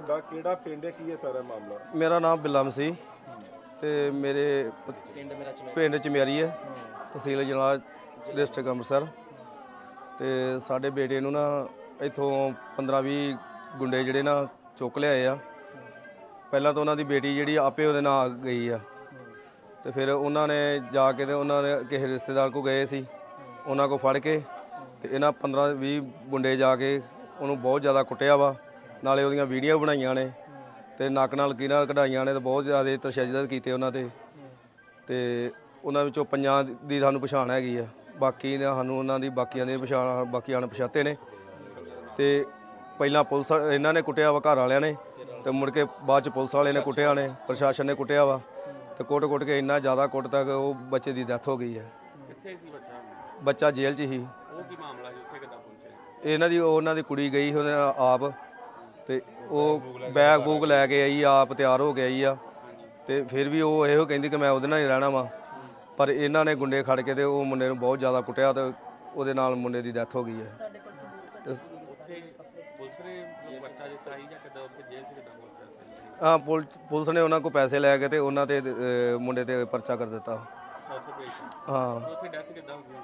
ਤੁਹਾਡਾ ਕਿਹੜਾ ਪਿੰਡ ਹੈ? ਕੀ ਹੈ ਸਾਰਾ ਮਾਮਲਾ? ਮੇਰਾ ਨਾਮ ਬਿੱਲਾ ਮਸੀਹ ਤੇ ਮੇਰੇ ਪਿੰਡ ਚਮਿਆਰੀ ਹੈ। ਤਹਿਸੀਲ ਜਨਾਲਾ ਡਿਸਟ੍ਰਿਕਟ ਅੰਮ੍ਰਿਤਸਰ। ਤੇ ਸਾਡੇ ਬੇਟੇ ਨੂੰ ਨਾ ਇੱਥੋਂ 15-20 ਗੁੰਡੇ ਜਿਹੜੇ ਨਾ ਚੁੱਕ ਲਿਆਏ ਆ। ਪਹਿਲਾਂ ਤਾਂ ਉਹਨਾਂ ਦੀ ਬੇਟੀ ਜਿਹੜੀ ਆਪੇ ਉਹਦੇ ਨਾਲ ਗਈ ਆ। ਤੇ ਫਿਰ ਉਹਨਾਂ ਨੇ ਜਾ ਕੇ ਤੇ ਉਹਨਾਂ ਨੇ ਕਿਸੇ ਰਿਸ਼ਤੇਦਾਰ ਕੋ ਗਏ ਸੀ। ਉਹਨਾਂ ਕੋ ਫੜ ਕੇ ਤੇ ਇਹਨਾਂ 15-20 ਗੁੰਡੇ ਜਾ ਕੇ ਉਹਨੂੰ ਬਹੁਤ ਜ਼ਿਆਦਾ ਕੁੱਟਿਆ ਵਾ। ਨਾਲੇ ਉਹਦੀਆਂ ਵੀਡੀਓ ਬਣਾਈਆਂ ਨੇ ਤੇ ਨੱਕ ਨਾਲ ਕੀਰਾਂ ਕਢਾਈਆਂ ਨੇ ਤੇ ਬਹੁਤ ਜ਼ਿਆਦਾ ਤਸ਼ੱਦਦ ਕੀਤੇ ਉਹਨਾਂ ਤੇ। ਤੇ ਉਹਨਾਂ ਵਿੱਚੋਂ ਪੰਜਾਂ ਦੀ ਸਾਨੂੰ ਪਛਾਣ ਹੈਗੀ ਆ। ਬਾਕੀ ਨੇ ਸਾਨੂੰ ਉਹਨਾਂ ਦੀ ਬਾਕੀਆਂ ਦੀ ਪਛਾਣ ਬਾਕੀ ਅਣਪਛਾਤੇ ਨੇ। ਤੇ ਪਹਿਲਾਂ ਪੁਲਿਸ ਇਹਨਾਂ ਨੇ ਕੁੱਟਿਆ ਵਾ ਘਰ ਵਾਲਿਆਂ ਨੇ ਤੇ ਮੁੜ ਕੇ ਬਾਅਦ ਚ ਪੁਲਿਸ ਵਾਲੇ ਨੇ ਕੁੱਟਿਆ ਨੇ ਪ੍ਰਸ਼ਾਸਨ ਨੇ ਕੁੱਟਿਆ ਵਾ। ਤੇ ਕੁੱਟ ਕੁੱਟ ਕੇ ਇੰਨਾ ਜ਼ਿਆਦਾ ਕੁੱਟ ਤੱਕ ਉਹ ਬੱਚੇ ਦੀ ਡੈਥ ਹੋ ਗਈ ਹੈ ਕਿੱਥੇ ਸੀ ਬੱਚਾ? ਬੱਚਾ ਜੇਲ੍ਹ 'ਚ ਹੀ। ਉਹ ਕੀ ਮਾਮਲਾ ਸੀ? ਉੱਥੇ ਕਿੱਦਾਂ ਪਹੁੰਚੇ? ਇਹਨਾਂ ਦੀ ਉਹਨਾਂ ਦੀ ਕੁੜੀ ਗਈ ਉਹਦੇ ਨਾਲ ਆਪ। ਤੇ ਉਹ ਬੈਗ ਬੂਗ ਲੈ ਕੇ ਆਈ ਆਪ ਤਿਆਰ ਹੋ ਕੇ ਆਈ ਆ। ਤੇ ਫਿਰ ਵੀ ਉਹ ਇਹੋ ਕਹਿੰਦੀ ਕਿ ਮੈਂ ਉਹਦੇ ਨਾਲ ਹੀ ਰਹਿਣਾ ਵਾ। ਪਰ ਇਹਨਾਂ ਨੇ ਗੁੰਡੇ ਖੜ ਕੇ ਤੇ ਉਹ ਮੁੰਡੇ ਨੂੰ ਬਹੁਤ ਜ਼ਿਆਦਾ ਕੁੱਟਿਆ ਤੇ ਉਹਦੇ ਨਾਲ ਮੁੰਡੇ ਦੀ ਡੈਥ ਹੋ ਗਈ ਹੈ। ਹਾਂ ਪੁਲ- ਪੁਲਿਸ ਨੇ ਉਹਨਾਂ ਕੋਲ ਪੈਸੇ ਲੈ ਕੇ ਤੇ ਉਹਨਾਂ ਤੇ ਮੁੰਡੇ ਤੇ ਪਰਚਾ ਕਰ ਦਿੱਤਾ। ਹਾਂ। ਉੱਥੇ ਡੈਥ ਕਿੱਦਾਂ ਹੋ ਗਈ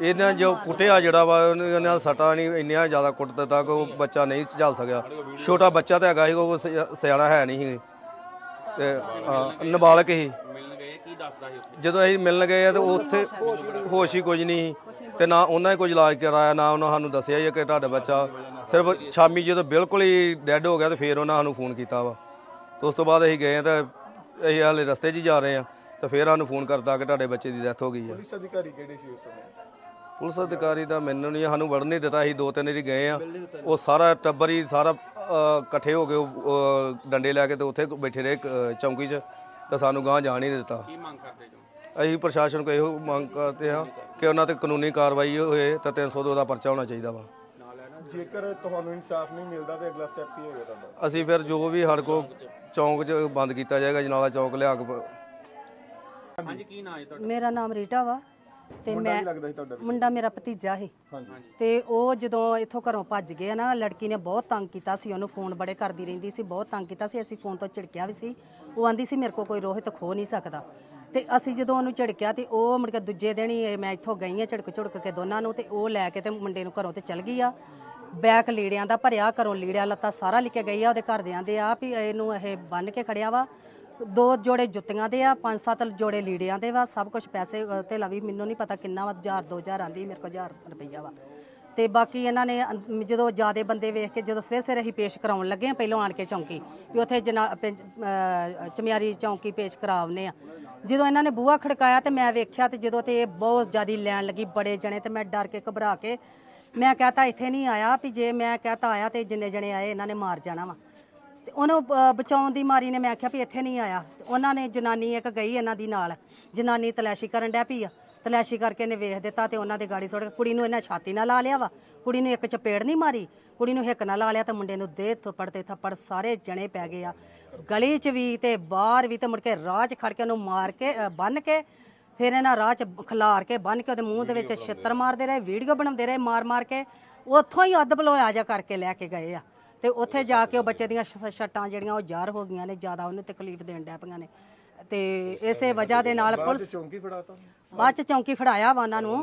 ਇਹਨਾਂ ਜੋ ਕੁੱਟਿਆ ਜਿਹੜਾ ਵਾ ਉਹਨੇ ਉਹਨਾਂ ਸੱਟਾਂ ਨਹੀਂ ਇੰਨਾ ਜ਼ਿਆਦਾ ਕੁੱਟ ਦਿੱਤਾ ਕਿ ਉਹ ਬੱਚਾ ਨਹੀਂ ਝੱਲ ਸਕਿਆ। ਛੋਟਾ ਬੱਚਾ ਤਾਂ ਹੈਗਾ ਸੀ ਉਹ ਸਿ- ਸਿਆਣਾ ਹੈ ਨਹੀਂ ਸੀ। ਤੇ ਹਾਂ, ਨਾਬਾਲਗ ਹੀ ਮਿਲਣ ਗਏ ਕੀ ਦੱਸਦਾ ਸੀ। ਉੱਥੇ ਜਦੋਂ ਅਸੀਂ ਮਿਲਣ ਗਏ ਆ ਤੇ ਉੱਥੇ ਹੋਸ਼ ਹੀ ਕੁਝ ਨਹੀਂ ਸੀ ਤੇ ਨਾ ਉਹਨਾਂ ਨੇ ਕੁਝ ਇਲਾਜ ਕਰਾਇਆ ਨਾ ਉਹਨਾਂ ਸਾਨੂੰ ਦੱਸਿਆ ਹੀ ਕਿ ਤੁਹਾਡਾ ਬੱਚਾ ਸਿਰਫ ਸ਼ਾਮੀ ਜਦੋਂ ਬਿਲਕੁਲ ਹੀ ਡੈੱਡ ਹੋ ਗਿਆ ਤੇ ਫਿਰ ਉਹਨਾਂ ਸਾਨੂੰ ਫੋਨ ਕੀਤਾ ਵਾ। ਤੇ ਉਸ ਤੋਂ ਬਾਅਦ ਅਸੀਂ ਗਏ ਤਾਂ ਅਸੀਂ ਹਾਲੇ ਰਸਤੇ 'ਚ ਹੀ ਜਾ ਰਹੇ ਆ ਤੇ ਫਿਰ ਸਾਨੂੰ ਫੋਨ ਕਰਤਾ ਕਿ ਤੁਹਾਡੇ ਬੱਚੇ ਦੀ ਡੈਥ ਹੋ ਗਈ ਆ। ਪੁਲਿਸ ਅਧਿਕਾਰੀ ਕਿਹੜੇ ਸੀ ਉਸ ਸਮੇਂ? ਪੁਲਿਸ ਅਧਿਕਾਰੀ ਦਾ ਮੈਨੂੰ ਨਹੀਂ ਸਾਨੂੰ ਵੜਨ ਨਹੀਂ ਦਿੱਤਾ ਅਸੀਂ ਦੋ ਤਿੰਨ ਵਾਰੀ ਗਏ ਆ ਉਹ ਸਾਰਾ ਟੱਬਰ ਹੀ ਸਾਰਾ ਇਕੱਠੇ ਹੋ ਕੇ ਉਹ, ਡੰਡੇ ਲੈ ਕੇ ਤੇ ਉੱਥੇ ਬੈਠੇ ਰਹੇ ਚੌਂਕੀ 'ਚ। ਤੇ ਸਾਨੂੰ ਗਾਂ ਜਾਣ ਹੀ ਨਹੀਂ ਦਿੱਤਾ। ਕੀ ਮੰਗ ਕਰਦੇ ਜੋ? ਅਸੀਂ ਪ੍ਰਸ਼ਾਸਨ ਕੋਲ ਇਹੋ ਮੰਗ ਕਰਦੇ ਹਾਂ ਕਿ ਉਹਨਾਂ ਤੇ ਕਾਨੂੰਨੀ ਕਾਰਵਾਈ ਹੋਏ ਤਾਂ 302 ਦਾ ਪਰਚਾ ਹੋਣਾ ਚਾਹੀਦਾ ਵਾ। ਜੇਕਰ ਤੁਹਾਨੂੰ ਇਨਸਾਫ ਨਹੀਂ ਮਿਲਦਾ ਤੇ ਅਗਲਾ ਸਟੈਪ ਕੀ ਹੋਏਗਾ ਤੁਹਾਡਾ? ਅਸੀਂ ਫਿਰ ਜੋ ਵੀ ਸਾਡੇ ਕੋਲ ਚੌਂਕ 'ਚ ਬੰਦ ਕੀਤਾ ਜਾਏਗਾ ਜਨਾਲਾ ਚੌਂਕ ਲਿਆ ਕੇ ਪ- ਹਾਂਜੀ ਕੀ ਨਾਂ ਹੈ ਤੁਹਾਡਾ? ਮੇਰਾ ਨਾਮ ਰੀਟਾ ਵਾ। ਤੇ ਮੈਂ ਲੱਗਦਾ ਸੀ ਤੁਹਾਡਾ ਮੁੰਡਾ ਮੇਰਾ ਭਤੀਜਾ ਸੀ। ਤੇ ਉਹ ਜਦੋਂ ਇੱਥੋਂ ਘਰੋਂ ਭੱਜ ਗਿਆ ਨਾ ਲੜਕੀ ਨੇ ਬਹੁਤ ਤੰਗ ਕੀਤਾ ਸੀ। ਉਹਨੂੰ ਫੋਨ ਬੜੇ ਕਰਦੀ ਰਹਿੰਦੀ ਸੀ ਬਹੁਤ ਤੰਗ ਕੀਤਾ ਸੀ। ਅਸੀਂ ਫੋਨ ਤੋਂ ਝਿੜਕਿਆ ਵੀ ਸੀ। ਉਹ ਆਂਦੀ ਸੀ ਮੇਰੇ ਕੋਲ ਕੋਈ ਰੋਹਿਤ ਖੋ ਨਹੀਂ ਸਕਦਾ। ਤੇ ਅਸੀਂ ਜਦੋਂ ਉਹਨੂੰ ਝਿੜਕਿਆ ਤੇ ਉਹ ਮੁੜ ਕੇ ਦੂਜੇ ਦਿਨ ਹੀ ਇਹ ਮੈਂ ਇੱਥੋਂ ਗਈ ਆ ਝਿੜਕ ਝੁੜਕ ਕੇ ਦੋਨਾਂ ਨੂੰ ਤੇ ਉਹ ਲੈ ਕੇ ਤੇ ਮੁੰਡੇ ਨੂੰ ਘਰੋਂ ਤੇ ਚਲ ਗਈ ਆ। ਬੈਕ ਲੀੜਿਆਂ ਦਾ ਭਰਿਆ ਘਰੋਂ ਲੀੜਿਆਂ ਲੱਤਾ ਸਾਰਾ ਲੈ ਕੇ ਗਈ ਆ। ਉਹਦੇ ਘਰਦਿਆਂ ਦੇ ਆ ਵੀ ਇਹਨੂੰ ਇਹ ਬੰਨ ਕੇ ਖੜਿਆ ਵਾ। ਦੋ ਜੋੜੇ ਜੁੱਤੀਆਂ ਦੇ ਆ ਪੰਜ ਸੱਤ ਜੋੜੇ ਲੀੜਿਆਂ ਦੇ ਵਾ ਸਭ ਕੁਝ ਪੈਸੇ ਅ, ਤੇ ਲਵੀ ਮੈਨੂੰ ਨਹੀਂ ਪਤਾ ਕਿੰਨਾ ਵਾ 1000 2000 ਆਂਦੀ ਮੇਰੇ ਕੋਲ 1000 ਰੁਪਈਆ ਵਾ। ਤੇ ਬਾਕੀ ਇਹਨਾਂ ਨੇ ਅੰ- ਜਦੋਂ ਜਿਆਦੇ ਬੰਦੇ ਵੇਖ ਕੇ ਜਦੋਂ ਸਵੇਰ ਸਵੇਰੇ ਅਸੀਂ ਪੇਸ਼ ਕਰਾਉਣ ਲੱਗੇ ਆ ਪਹਿਲਾਂ ਆਣ ਕੇ ਚੌਂਕੀ ਵੀ ਉੱਥੇ ਜਨਾ ਪਿੰਜ- ਅ, ਚਮਿਆਰੀ ਚੌਂਕੀ ਪੇਸ਼ ਕਰਾਉਨੇ ਆ। ਜਦੋਂ ਇਹਨਾਂ ਨੇ ਬੂਹਾ ਖੜਕਾਇਆ ਤੇ ਮੈਂ ਵੇਖਿਆ ਤੇ ਜਦੋਂ ਤੇ ਇਹ ਬਹੁਤ ਜ਼ਿਆਦੀ ਲੈਣ ਲੱਗੀ ਬੜੇ ਜਣੇ ਤੇ ਮੈਂ ਡਰ ਕੇ ਘਬਰਾ ਕੇ ਮੈਂ ਕਹਤਾ ਇੱਥੇ ਨਹੀਂ ਆਇਆ ਵੀ ਜੇ ਮੈਂ ਕਹਤਾ ਆਇਆ ਤੇ ਜਿੰਨੇ ਜਣੇ ਆਏ ਇਹਨਾਂ ਨੇ ਮਾਰ ਜਾਣਾ ਵਾ। ਉਹਨੂੰ ਅ, ਬਚਾਉਣ ਦੀ ਮਾਰੀ ਨੇ ਮੈਂ ਆਖਿਆ ਵੀ ਇੱਥੇ ਨਹੀਂ ਆਇਆ। ਤੇ ਉਹਨਾਂ ਨੇ ਜਨਾਨੀ ਇੱਕ ਗਈ ਇਹਨਾਂ ਦੀ ਨਾਲ। ਜਨਾਨੀ ਤਲਾਸ਼ੀ ਕਰਨ ਡੈ ਪਈ ਆ। ਤਲਾਸ਼ੀ ਕਰਕੇ ਨੇ ਵੇਖ ਦਿੱਤਾ ਤੇ ਉਹਨਾਂ ਦੇ ਗਾੜੀ ਸੁੱਟ ਕੇ ਕੁੜੀ ਨੂੰ ਇਹਨਾਂ ਛਾਤੀ ਨਾਲ ਲਾ ਲਿਆ ਵਾ। ਕੁੜੀ ਨੂੰ ਇੱਕ ਚਪੇੜ ਨਹੀਂ ਮਾਰੀ। ਕੁੜੀ ਨੂੰ ਹਿੱਕ ਨਾਲ ਲਾ ਲਿਆ ਤੇ ਮੁੰਡੇ ਨੂੰ ਦੇ ਥੱਪੜ ਤੇ ਥੱਪੜ ਸਾਰੇ ਜਣੇ ਪੈ ਗਏ ਆ। ਗਲੀ 'ਚ ਵੀ ਤੇ ਬਾਹਰ ਵੀ ਤੇ ਮੁੜ ਕੇ ਰਾਹ 'ਚ ਖੜ ਕੇ ਉਹਨੂੰ ਮਾਰ ਕੇ ਅ, ਬੰਨ ਕੇ ਫਿਰ ਇਹਨਾਂ ਰਾਹ 'ਚ ਖਿਲਾਰ ਕੇ ਬੰਨ ਕੇ ਉਹਦੇ ਮੂੰਹ ਦੇ ਵਿੱਚ ਛਿੱਤਰ ਮਾਰਦੇ ਰਹੇ ਵੀਡੀਓ ਬਣਾਉਂਦੇ ਰਹੇ ਮਾਰ ਮਾਰ ਕੇ। ਉੱਥੋਂ ਹੀ ਅੱਧ ਬਲੋਇਆ ਜਾ ਕਰਕੇ ਲੈ ਕੇ ਗਏ ਆ। ਤੇ ਉੱਥੇ ਜਾ ਕੇ ਉਹ ਬੱਚੇ ਦੀਆਂ ਸ਼- ਛੱਟਾਂ ਜਿਹੜੀਆਂ ਉਹ ਜ਼ਾਰ ਹੋ ਗਈਆਂ ਨੇ ਜ਼ਿਆਦਾ ਉਹਨੂੰ ਤਕਲੀਫ ਦੇਣ ਡੈ ਪਈਆਂ ਨੇ। ਤੇ ਇਸੇ ਵਜ੍ਹਾ ਦੇ ਨਾਲ ਪੁਲਿਸ ਚੌਂਕੀ ਫੜਾਤਾ। ਬਾਅਦ ਚ ਚੌਂਕੀ ਫੜਾਇਆ ਵਾ ਉਹਨਾਂ ਨੂੰ।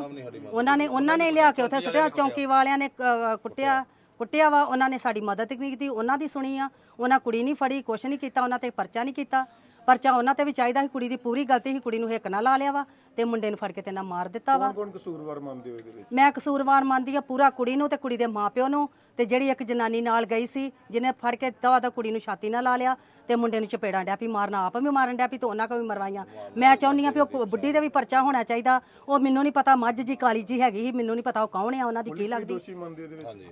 ਉਹਨਾਂ ਨੇ ਉਹਨਾਂ ਨੇ ਲਿਆ ਕੇ ਉੱਥੇ ਸੁੱਟਿਆ ਚੌਂਕੀ ਵਾਲਿਆਂ ਨੇ ਅ, ਕੁੱਟਿਆ ਕੁੱਟਿਆ ਵਾ। ਉਹਨਾਂ ਨੇ ਸਾਡੀ ਮਦਦ ਨਹੀਂ ਕੀਤੀ ਉਹਨਾਂ ਦੀ ਸੁਣੀ ਆ। ਉਹਨਾਂ ਕੁੜੀ ਨਹੀਂ ਫੜੀ ਕੁਛ ਨਹੀਂ ਕੀਤਾ ਉਹਨਾਂ ਤੇ ਪਰਚਾ ਨਹੀਂ ਕੀਤਾ। ਪਰਚਾ ਉਹਨਾਂ ਤੇ ਵੀ ਚਾਹੀਦਾ ਸੀ ਕੁੜੀ ਦੀ ਪੂਰੀ ਗਲਤੀ ਸੀ ਕੁੜੀ ਨੂੰ ਹਿੱਕ ਨਾਲ ਲਾ ਲਿਆ ਵਾ ਤੇ ਮੁੰਡੇ ਨੂੰ ਫੜ ਕੇ ਤੇ ਨਾਲ ਮਾਰ ਦਿੱਤਾ ਵਾ। ਕੌਣ ਕਸੂਰਵਾਰ ਮੰਨਦੇ ਹੋ ਇਹਦੇ ਵਿੱਚ? ਮੈਂ ਕਸੂਰਵਾਰ ਮੰਨਦੀ ਆ ਪੂਰਾ ਕੁੜੀ ਨੂੰ ਤੇ ਕੁੜੀ ਦੇ ਮਾਪਿਓ ਨੂੰ ਤੇ ਜਿਹੜੀ ਇੱਕ ਜਨਾਨੀ ਨਾਲ ਗਈ ਸੀ ਜਿਹਨੇ ਫੜ ਕੇ ਦਵਾ ਦਾ ਕੁੜੀ ਨੂੰ ਛਾਤੀ ਨਾਲ ਲਾ ਲਿਆ। ਤੇ ਮੁੰਡੇ ਨੂੰ ਚਪੇੜਾਂ ਡਿਆ ਪਈ ਮਾਰਨ ਆਪ ਵੀ ਮਾਰਨ ਡਿਆ ਪਈ ਤੇ ਉਹਨਾਂ ਕੋ ਵੀ ਮਰਵਾਈਆਂ। ਮੈਂ ਚਾਹੁੰਦੀ ਆ ਵੀ ਉਹ ਬੁੱਢੀ ਦੇ ਵੀ ਪਰਚਾ ਹੋਣਾ ਚਾਹੀਦਾ। ਉਹ ਮੈਨੂੰ ਨਹੀਂ ਪਤਾ ਮੱਝ ਜੀ ਕਾਲੀ ਜੀ ਹੈਗੀ ਸੀ ਮੈਨੂੰ ਨਹੀਂ ਪਤਾ ਉਹ ਕੌਣ ਆ ਉਹਨਾਂ ਦੀ ਕੀ ਲੱਗਦੀ।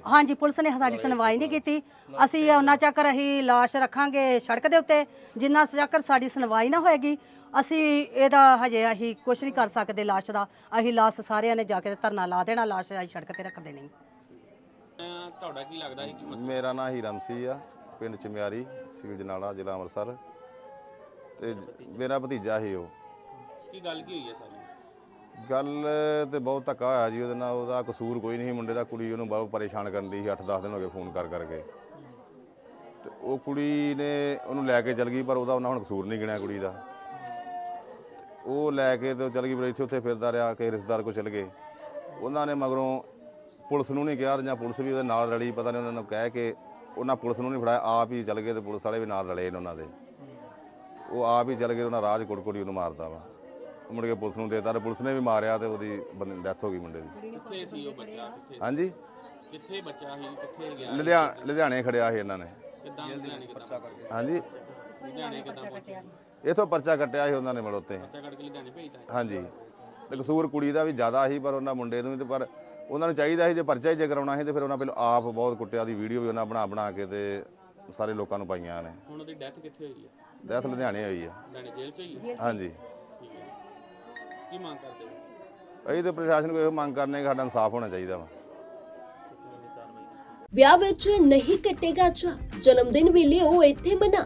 ਹਾਂਜੀ ਪੁਲਿਸ ਨੇ ਸਾਡੀ ਸੁਣਵਾਈ ਨਹੀਂ ਕੀਤੀ। ਅਸੀਂ ਉਹਨਾਂ ਚੱਕਰ ਅਸੀਂ ਲਾਸ਼ ਰੱਖਾਂਗੇ ਸੜਕ ਦੇ ਉੱਤੇ ਜਿੰਨਾ ਚੱਕਰ ਸਾਡੀ ਸੁਣਵਾਈ ਨਾ ਹੋਏਗੀ ਅਸੀਂ ਇਹਦਾ ਹਜੇ ਅਸੀਂ ਕੁਝ ਨਹੀਂ ਕਰ ਸਕਦੇ ਲਾਸ਼ ਦਾ। ਅਸੀਂ ਲਾਸ਼ ਸਾਰਿਆਂ ਨੇ ਜਾ ਕੇ ਧਰਨਾ ਲਾ ਦੇਣਾ ਲਾਸ਼ ਅਸੀਂ ਸੜਕ ਤੇ ਰੱਖ ਦੇਣੀ ਤੁਹਾਡਾ ਕੀ ਲੱਗਦਾ ਹੈ ਕਿ ਮਸਲਾ? ਮੇਰਾ ਨਾਂ ਹੀਰਮ ਸੀ ਆ। ਪਿੰਡ ਚਮਿਆਰੀ ਸਿਵਲ ਜਨਾਲਾ ਜ਼ਿਲ੍ਹਾ ਅੰਮ੍ਰਿਤਸਰ। ਤੇ ਮੇਰਾ ਭਤੀਜਾ ਸੀ ਉਹ। ਕੀ ਗੱਲ ਕੀ ਹੋਈ ਹੈ ਸਾਰੀ? ਗੱਲ ਤੇ ਬਹੁਤ ਧੱਕਾ ਹੋਇਆ ਜੀ ਉਹਦੇ ਨਾਲ ਉਹਦਾ ਕਸੂਰ ਕੋਈ ਨਹੀਂ ਮੁੰਡੇ ਦਾ ਕੁੜੀ ਉਹਨੂੰ ਬਹੁਤ ਪਰੇਸ਼ਾਨ ਕਰਨ ਦੀ ਸੀ 8-10 ਦਿਨ ਹੋ ਗਏ ਫੋਨ ਕਰ ਕਰਕੇ। ਤੇ ਉਹ ਕੁੜੀ ਨੇ ਉਹਨੂੰ ਲੈ ਕੇ ਚਲ ਗਈ ਪਰ ਉਹਦਾ ਉਹਨਾਂ ਹੁਣ ਕਸੂਰ ਨਹੀਂ ਗਿਣਿਆ ਕੁੜੀ ਦਾ। ਉਹ ਲੈ ਕੇ ਤੇ ਚਲ ਗਈ ਫਿਰ ਇੱਥੇ ਉੱਥੇ ਫਿਰਦਾ ਰਿਹਾ ਕਿ ਰਿਸ਼ਤੇਦਾਰ ਕੋ ਚਲ ਗਏ। ਉਹਨਾਂ ਨੇ ਮਗਰੋਂ ਪੁਲਿਸ ਨੂੰ ਨਹੀਂ ਕਿਹਾ ਜਾਂ ਪੁਲਿਸ ਵੀ ਉਹਦੇ ਨਾਲ ਰਲੀ ਪਤਾ ਨਹੀਂ ਉਹਨਾਂ ਨੂੰ ਕਹਿ ਕੇ ਉਹਨਾਂ ਪੁਲਿਸ ਨੂੰ ਨਹੀਂ ਫੜਾਇਆ ਆਪ ਹੀ ਚਲ ਗਏ ਤੇ ਪੁਲਿਸ ਵਾਲੇ ਵੀ ਨਾਲ ਰਲੇ ਨੇ ਉਹਨਾਂ ਦੇ। ਉਹ ਆਪ ਹੀ ਚਲ ਗਏ ਉਹਨਾਂ ਰਾਜ ਕੁੜਕੁੜੀ ਉਹਨੂੰ ਮਾਰਦਾ ਵਾ। ਉਹ ਮੁੜ ਕੇ ਪੁਲਿਸ ਨੂੰ ਦੇਤਾ ਤੇ ਪੁਲਿਸ ਨੇ ਵੀ ਮਾਰਿਆ ਤੇ ਉਹਦੀ ਬੰਦੇ ਦੀ ਡੈਥ ਹੋ ਗਈ ਮੁੰਡੇ ਦੀ। ਕਿੱਥੇ ਸੀ ਉਹ ਬੱਚਾ? ਕਿੱਥੇ? ਹਾਂਜੀ? ਕਿੱਥੇ ਬੱਚਾ ਸੀ? ਕਿੱਥੇ ਗਿਆ? ਲੁਧਿਆਣਾ ਲੁਧਿਆਣੇ ਖੜਿਆ ਸੀ ਇਹਨਾਂ ਨੇ। ਕਿੱਦਾਂ ਲੁਧਿਆਣੇ ਕਿੱਦਾਂ ਹਾਂਜੀ? ਲੁਧਿਆਣੇ ਕਿੱਦਾਂ ਪਹੁੰਚਿਆ? ਇਥੋਂ ਪਰਚਾ ਕੱਟਿਆ ਸੀ ਉਹਨਾਂ ਨੇ ਮੜੋਤੇ ਬੱਚਾ ਕੱਢ ਕੇ ਲੁਧਿਆਣੇ ਭੇਜਤਾ? ਹਾਂਜੀ। ਤੇ ਕਸੂਰ ਕੁੜੀ ਦਾ ਵੀ ਜ਼ਿਆਦਾ ਸੀ ਪਰ ਉਹਨਾਂ ਮੁੰਡੇ ਨੂੰ ਵੀ ਤੇ ਪਰ ਉਹਨਾਂ ਨੂੰ ਚਾਹੀਦਾ ਸੀ ਜੇ ਪਰਚਾ ਹੀ ਜੇ ਕਰਾਉਣਾ ਸੀ ਤੇ ਫਿਰ ਉਹਨਾਂ ਪਹਿਲਾਂ ਆਪ ਬਹੁਤ ਕੁੱਟਿਆ ਦੀ ਵੀਡੀਓ ਵੀ ਉਹਨਾਂ ਬਣਾ ਬਣਾ ਕੇ ਤੇ ਸਾਰੇ ਲੋਕਾਂ ਨੂੰ ਪਾਈਆਂ ਨੇ। ਹੁਣ ਉਹਦੀ ਡੈਥ ਕਿੱਥੇ ਹੋਈ ਹੈ? ਡੈਥ ਲੁਧਿਆਣੇ ਹੋਈ ਆ ਲੁਧਿਆਣੇ ਜੇਲ੍ਹ ਚ ਹੋਈ ਹੈ? ਹਾਂਜੀ। ਠੀਕ ਹੈ। ਕੀ ਮੰਗ ਕਰਦੇ ਹੋ? ਅਸੀਂ ਤੇ ਪ੍ਰਸ਼ਾਸਨ ਕੋਲ ਇਹੋ ਮੰਗ ਕਰਨੇ ਕਿ ਸਾਡਾ ਇਨਸਾਫ ਹੋਣਾ ਚਾਹੀਦਾ ਵਾ। ਵਿਆਹ ਵਿੱਚ ਨਹੀਂ ਕੱਟੇਗਾ ਚਾ ਜਨਮ ਦਿਨ ਵੀ ਲਿਓ ਇੱਥੇ ਮਨਾ।